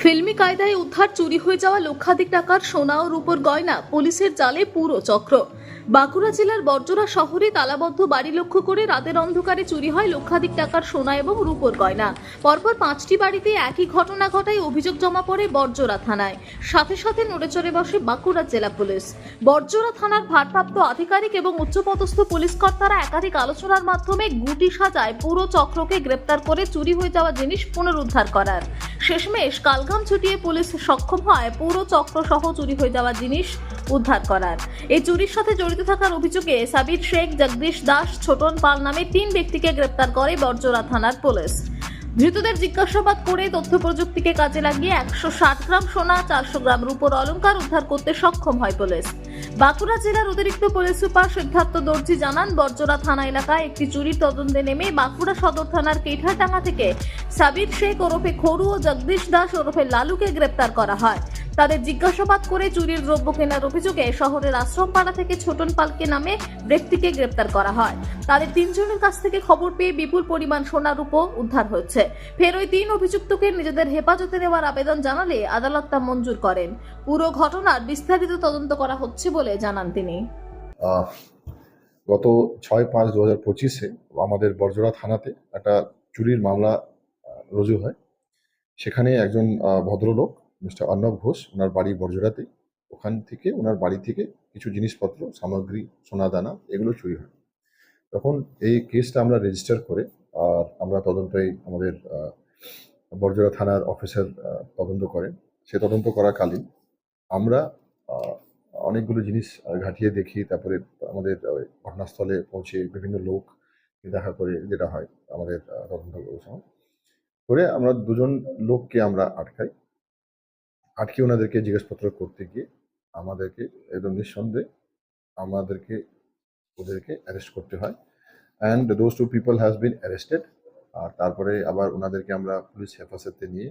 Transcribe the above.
ফিল্মি কায়দায় উদ্ধার চুরি হয়ে যাওয়া লক্ষাধিক টাকার সোনা ও রূপোর গয়না পুলিশের জালে পুরো চক্র। বাঁকুড়া জেলার বর্জরা শহরে তালাবদ্ধ বাড়ি লক্ষ্য করে রাতের অন্ধকারে চুরি হয় লক্ষাধিক টাকার সোনা এবং রূপর গয়না। পরপর পাঁচটি বাড়িতে একই ঘটনা ঘটায় অভিযোগ জমা পড়ে বর্জরা থানায়। সাথে সাথে নড়েচড়ে বসে বাঁকুড়া জেলা পুলিশ। বর্জরা থানার ভারপ্রাপ্ত আধিকারিক এবং উচ্চপদস্থ পুলিশ কর্তারা একাধিক আলোচনার মাধ্যমে গুটি সাজায় পুরো চক্রকে গ্রেপ্তার করে চুরি হয়ে যাওয়া জিনিস পুনরুদ্ধার করার। শেষমেশ কালগাম ছুটিয়ে পুলিশ সক্ষম হয় পুরো চক্র সহ চুরি হয়ে যাওয়া জিনিস উদ্ধার করার। এই চুরির সাথে জড়িত থাকার অভিযোগে সাবির শেখ জগদীশ দাস ছোটন পাল নামে তিন ব্যক্তিকে গ্রেপ্তার করে বর্জরা থানার পুলিশ। ধৃতদের জিজ্ঞাসাবাদ করে তথ্য প্রযুক্তিকে কাজে লাগিয়ে একশো ষাট গ্রাম সোনা, চারশো গ্রাম রূপোর অলঙ্কার উদ্ধার করতে সক্ষম হয় পুলিশ। বাঁকুড়া জেলার অতিরিক্ত পুলিশ সুপার সিদ্ধার্থ দর্জি জানান বর্জরা থানা এলাকায় একটি চুরির তদন্তে নেমে বাঁকুড়া সদর থানার কেঠারডাঙ্গা থেকে সাবির শেখ ওরফে খরু ও জগদীশ দাস ওরফে লালুকে গ্রেপ্তার করা হয়। তাদের জিজ্ঞাসাবাদ করে চুরির দ্রব্য কেনার অভিযোগে শহরের আশ্রমপাড়া থেকে ছোটন পালকে নামে ব্যক্তিকে গ্রেপ্তার করা হয়। তাদের তিনজনের কাছ থেকে খবর পেয়ে বিপুল পরিমাণ সোনা রূপো উদ্ধার হচ্ছে ফের ওই তিন অভিযুক্তকে নিজেদের হেফাজতে নেওয়ার আবেদন জানালে আদালত তা মঞ্জুর করেন। পুরো ঘটনার বিস্তারিত তদন্ত করা হচ্ছে বলে জানান তিনি। গত ছয় পাঁচ দু হাজার পঁচিশে আমাদের বর্জরা থানাতে একটা চুরির মামলা রুজু হয়। সেখানে একজন ভদ্রলোক মিস্টার অর্ণব ঘোষ ওনার বাড়ি বর্জরাতে ওখান থেকে ওনার বাড়ি থেকে কিছু জিনিসপত্র, সামগ্রী সোনা দানা এগুলো চুরি হয়। তখন এই কেসটা আমরা রেজিস্টার করে, আর আমরা তদন্তই আমাদের বর্জরা থানার অফিসার তদন্ত করেন। সে তদন্ত করাকালীন আমরা অনেকগুলো জিনিস ঘাটিয়ে দেখি, তারপরে আমাদের ঘটনাস্থলে পৌঁছে বিভিন্ন লোক দেখা করে যেটা হয় আমাদের তদন্ত করে আমরা দুজন লোককে আমরা আটকাই। আটকে ওনাদেরকে জিজ্ঞাসাপত্র করতে গিয়ে আমাদেরকে একদম নিঃসন্দেহে আমাদেরকে ওদেরকে অ্যারেস্ট করতে হয়। And those two people has been arrested আর তারপরে আবার ওনাদেরকে আমরা পুলিশ হেফাজতে নিয়ে